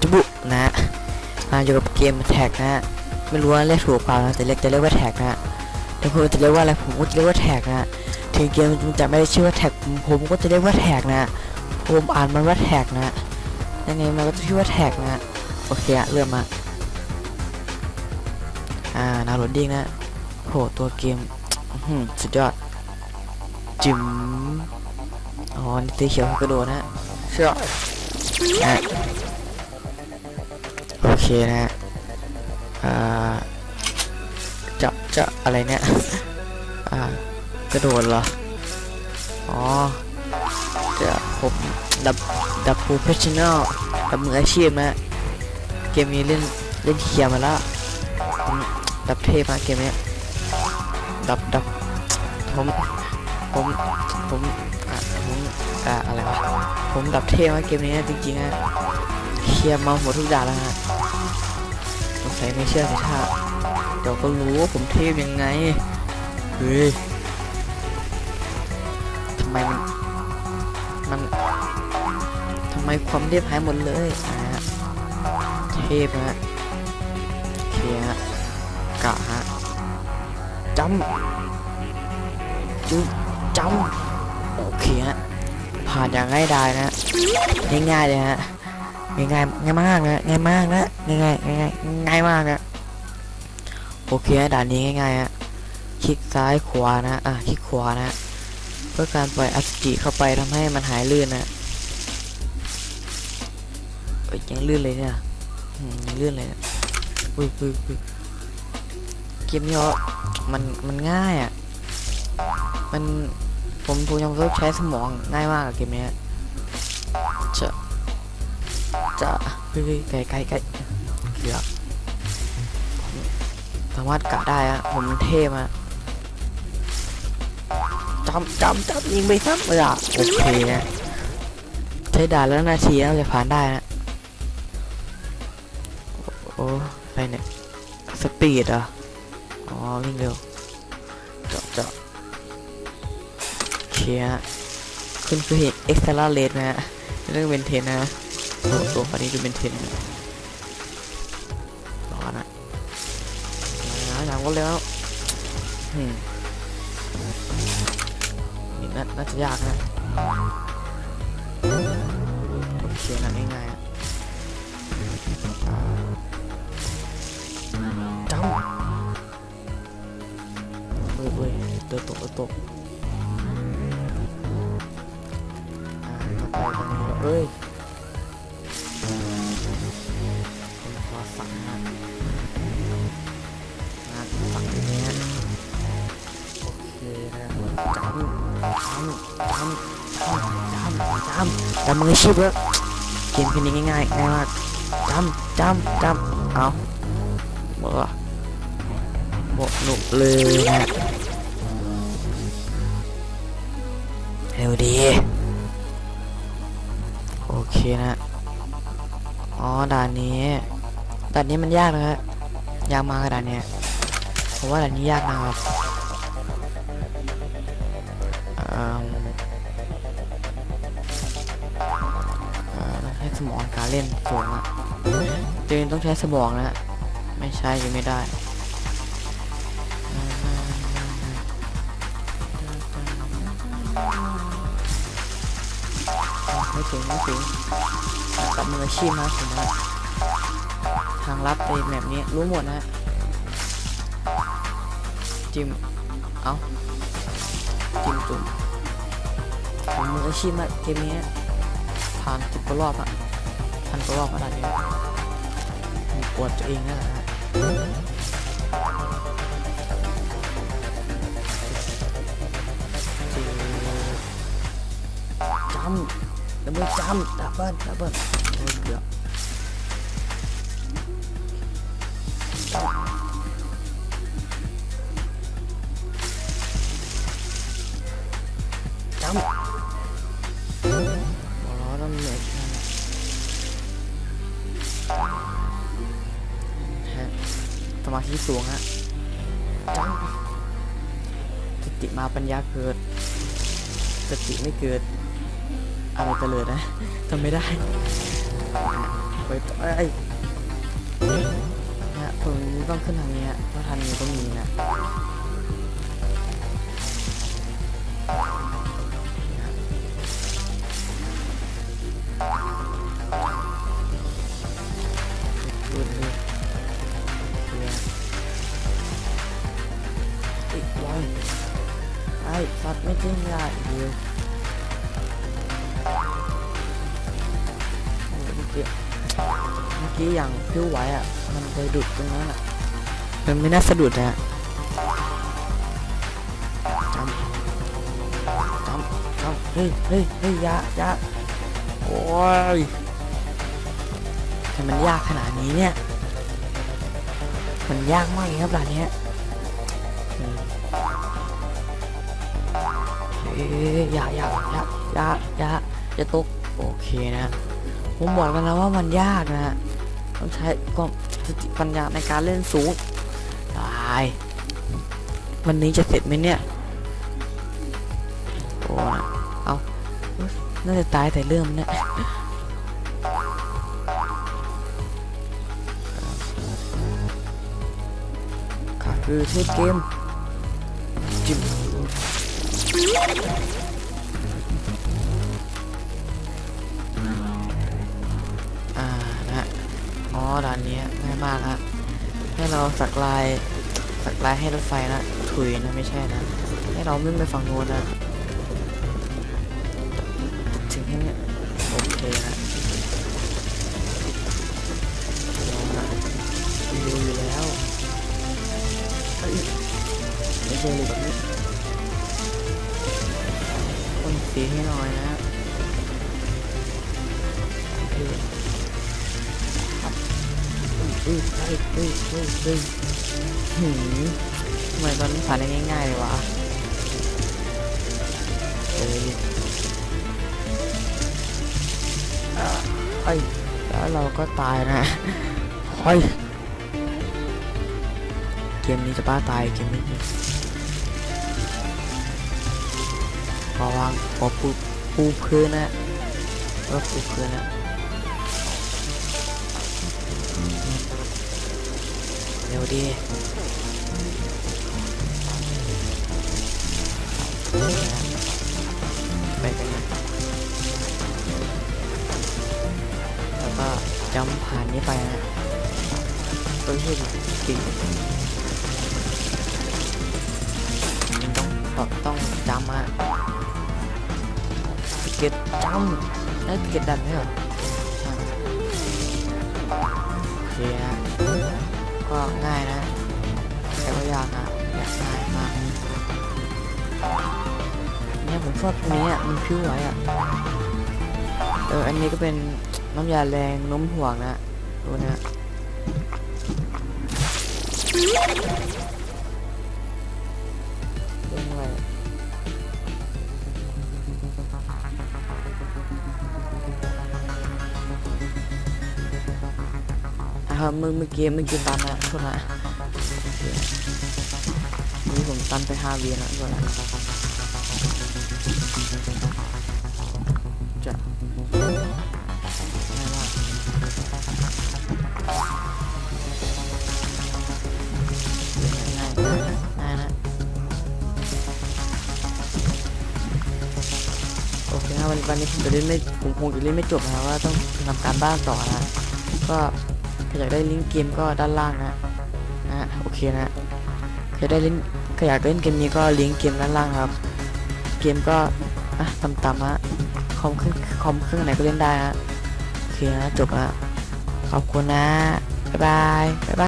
จุบุนะมาอยู่กับเกมแท็กนะไม่รู้ว่าเรียกถูกเปล่านะแต่เรียกจะเรียกว่าแท็กนะแต่คุณจะเรียกว่าอะไรผมก็จะเรียกว่าแท็กนะถึงเกมมันจะไม่ได้ชื่อว่าแท็กผมก็จะเรียกว่าแท็กนะผมอ่านมันว่าแท็กนะยังไงมันก็จะชื่อว่าแท็กนะโอเคอะเริ่มมาอ่าดาวน์โหลดดิ้งนะโหตัวเกมสุดยอดจิมอ๋อนี่สีเขียวกระโดดนะเชื่อ อะโอเคนะฮะอ่าจะจะอะไรเนี่ยกระโดดเหรอ อ๋อจะผมดับดับโปรเฟชชั่นอลดับมืออาชีพนะเกมนี้เล่นเล่นเคลียร์มาแล้วดับเทพมาเกมเนี้ยดับดับผมผมผม อะอะไรวะ ผมดับเทพมาเกมนี้นะจริงๆนะเคลียร์มาหมดทุกด่านแล้วฮะสงสัยไม่เชื่อสิท่าเดี๋ยวก็รู้ว่าผมเทพยังไง เฮ้ยทำไมมัน มันทำไมความเรียบหายหมดเลยอ่าเทพฮะโอเคฮะกะฮะจำจุจำโอเคฮะ ผ่านอย่างง่ายดายนะง่ายๆเลยฮะง่ายๆง่ายมากนะง่ายมากนะง่ายๆง่ายๆง่ายมากนะโอเคด่านนี้ง่ายๆฮะคลิกซ้ายขวานะอะคลิกขวานะเพื่อการปล่อยอสุจิเข้าไปทำให้มันหายลื่นนะเอ้ยยังลื่นเลยเนี่ยยังลื่นเลยเนี่ยอุ้ยอุ้ยอุ้ยเกมนี้เหรอมันมันง่ายอะมัน ผมผมยังต้องใช้สมองง่ายมากเกมนี้จะจะเฮ้ยไกลไกลไกลเกือบสามารถกะได้อะผมเท่มาจำจำจำยิงไปซ้ำเลยอะโอเคนะใช้ด่านแล้วนาทีแล้วจะผ่านได้นะโอ้ไรเนี่ยสปีดอะอ๋อวิ่งเร็วเจาะเจาะ เคฮะคุณเคยเห็นเอ็กซ์ตร้าเลดไหมฮะเรื่องเวนเทนนะตัวตัวคันนี้ดูเป็นเทนรอนะมาอย่างก็แล้วนี่น่าจะยากนะโอเคนะง่ายๆอะจำเว้ยเว้ยเดินตกเดินตกอ่าต่อ เอ้ยมขอสั่งงานงานสั่งอย่างเงี้ยโอเคนะครับจำจำจำจำจำจำจำมือชีพแล้วเกมแค่นี้ง่ายๆง่ายมากจำจำจำเอาหมดละหมดหนุกเลยนะเร็วดี เคนะ อ๋อด่านนี้ด่านนี้มันยากนะฮะยากมากด่านนี้ผมว่าด่านนี้ยากนะครับเอิ่มเอ่อต้องใช้สมองการเล่นสูงอะจริงต้องใช้สมองนะฮะไม่ใช่ยังไม่ได้ ไม่ถึงไม่ถึงกับมืออาชีพนะผมนะทางลับในแบบนี้รู้หมดนะจิมเอาจิมจุ่มผมมืออาชีพมากเกมนี้ผ่านสิบกว่ารอบอะพันกว่ารอบขนาดนี้ผมปวดตัวเองนั่นแหละฮะจืดจำ ดับเบิลจำดับเบิลดับเบิลโอ้ยเกือบจำหัวเร้อน้ำเหนื่อยแค่นั้นฮะสมาธิสูงฮะจำสติมาปัญญาเกิดสติไม่เกิด อะไรเจริญนะจำไม่ได้ไปเอ้ยเนี่ยตรงนี้ต้องขึ้นทางนี้ฮะเพราะทางนี้ก็มีนะดูดิไอ้สัตว์ไม่จริงละเดียว เมื่อกี้อย่างพิ้วไหวอะมันไปดุดตรงนั้นอะมันไม่น่าสะดุดนะจำจำจำเฮ้ยเฮ้ยเฮ้ยอยาอยาโอ้ยทำไมมันยากขนาดนี้เนี่ย มันยากมากเลยครับด่านเนี้ยอืมเฮ้ยอย่าอย่าอย่าอย่าอย่าอย่าตกโอเคนะ ผมบอกกันแล้วว่ามันยากนะ ต้องใช้ความสติปัญญาในการเล่นสูงตายวันนี้จะเสร็จไหมเนี่ยโอ้เอาน่าจะตายแต่เริ่มเนี่ยค่ะคือเทพเกมจิม นี้ง่ากฮะให้เราสักลายสักลายให้รถไฟนะถุยนะไม่ใช่นะ ให้เราไม่ไปฝั่งโน้นนะ เอ้ยเอ้ยเอ้ยเอ้ยเอ้ยหืมทำไมตอนผ่านได้ง่ายๆเลยวะเอ้ยเอ้แล้วเราก็ตายนะเฮ้ยเกมนี้จะบ้าตายเกมนี้พอวางพอปูปูพื้นนะก็ปูพื้นนะ เร็วดีไปกันะแล้วก็จำผ่านนี้ไปนะตัวที่จริงต้องต้องต้องจำอะเก็ตจำแล้วเก็ตดันไหมเหรอโอเคนะ ก็ง่ายนะแต่ก็ยากนะอยากง่ายมากเนี่ยผมชอบตรงนี้อะมันพิ้วไหวอะเอออันนี้ก็เป็นน้ำยาแรงน้มถ่วงนะดูนะเรื่องอะไรอะครับเมื่อเมื่อกี้เมื่อกี้ตันนะ โทษนะนี่ผมตันไปห้าวีนะโทษนะจะง่ายมากง่ายง่ายนะโอเคนะวันวันนี้ผมจะเล่นไม่ผมคงจะเล่นไม่จบนะว่าต้องทำการบ้านต่อนะก็ ใครอยากได้ลิงก์เกมก็ด้านล่างนะนะ โอเคนะใครได้ลิงก์ใครอยากเล่นเกมนี้ก็ลิงก์เกมด้านล่างครับ เกมก็อะต่ำๆฮะคอมเครื่องคอมเครื่องไหนก็เล่นได้ฮะโอเคนะจบละขอบคุณนะบ๊ายบายบ๊ายบาย